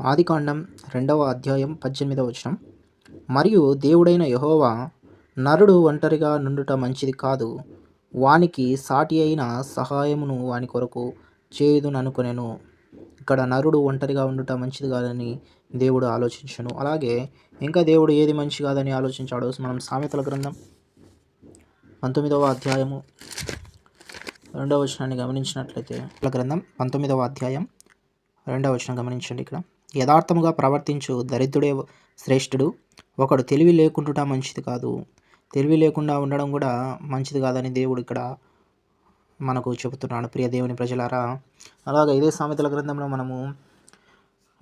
ఆదికాండం రెండవ అధ్యాయం పద్దెనిమిదవ వచనం. మరియు దేవుడైన యహోవా నరుడు ఒంటరిగా నుండుట మంచిది కాదు. వానికి సాటి అయిన సహాయమును వాని కొరకు చేయుదుననుకొనెను. ఇక్కడ నరుడు ఒంటరిగా ఉండుట మంచిది కాదని దేవుడు ఆలోచించను. అలాగే ఇంకా దేవుడు ఏది మంచి కాదని ఆలోచించాడో మనం సామెతల గ్రంథం పంతొమ్మిదవ అధ్యాయము రెండవ వచనాన్ని గమనించినట్లయితే గ్రంథం పంతొమ్మిదవ అధ్యాయం రెండవ వచనం గమనించండి ఇక్కడ. యథార్థముగా ప్రవర్తించు దరిద్రుడే శ్రేష్ఠుడు. ఒకడు తెలివి లేకుండుట మంచిది కాదు. తెలివి లేకుండా ఉండడం కూడా మంచిది కాదని దేవుడు ఇక్కడ మనకు చెబుతున్నాడు. ప్రియ దేవుని ప్రజలారా అలాగే ఇదే సామెతల గ్రంథంలో మనము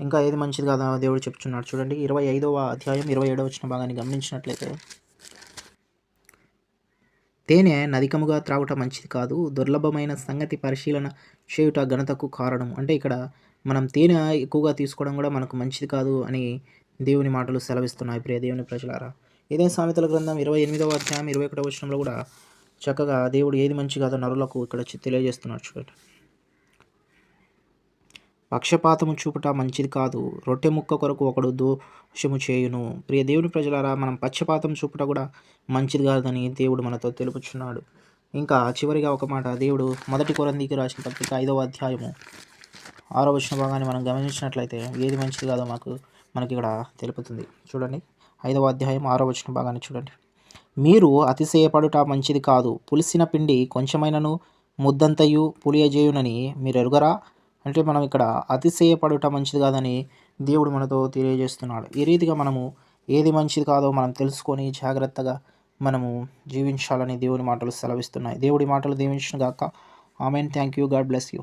ఇంకా ఏది మంచిది కాదో దేవుడు చెప్తున్నాడు చూడండి. ఇరవై ఐదవ అధ్యాయం ఇరవై ఏడవ వచ్చిన భాగాన్ని గమనించినట్లయితే తేనె నదికముగా త్రాగుట మంచిది కాదు. దుర్లభమైన సంగతి పరిశీలన చేయుట ఘనతకు కారణం. అంటే ఇక్కడ మనం తేనె ఎక్కువగా తీసుకోవడం కూడా మనకు మంచిది కాదు అని దేవుని మాటలు సెలవిస్తున్నాయి. ప్రియ దేవుని ప్రజలారా ఇదే సామెతల గ్రంథం ఇరవై ఎనిమిదవ అధ్యాయం ఇరవై ఒకటవ వచనంలో కూడా చక్కగా దేవుడు ఏది మంచి కాదో నరులకు ఇక్కడ తెలియజేస్తున్నాడు చూడండి. పక్షపాతము చూపుట మంచిది కాదు రొట్టె ముక్క కొరకు ఒకడు దోషము చేయును. ప్రియ దేవుని ప్రజలారా మనం పక్షపాతం చూపుట కూడా మంచిది కాదని దేవుడు మనతో తెలుపుచున్నాడు. ఇంకా చివరిగా ఒక మాట దేవుడు మొదటి కొరందీకి రాసిన పత్రిక ఐదవ అధ్యాయము ఆరో వచ్చిన భాగాన్ని మనం గమనించినట్లయితే ఏది మంచిది కాదో మాకు మనకి ఇక్కడ తెలుపుతుంది. చూడండి. ఐదవ అధ్యాయం ఆరో వచ్చిన భాగాన్ని చూడండి. మీరు అతిశయపడుట మంచిది కాదు. పులిసిన పిండి కొంచెమైనను ముద్దంతయు పులియజేయునని మీరు ఎరుగరా? అంటే మనం ఇక్కడ అతిశయపడుట మంచిది కాదని దేవుడు మనతో తెలియజేస్తున్నాడు. ఈ రీతిగా మనము ఏది మంచిది కాదో మనం తెలుసుకొని జాగ్రత్తగా మనము జీవించాలని దేవుని మాటలు సెలవిస్తున్నాయి. దేవుడి మాటలు దీవించిన గాక amen. Thank you. God bless you.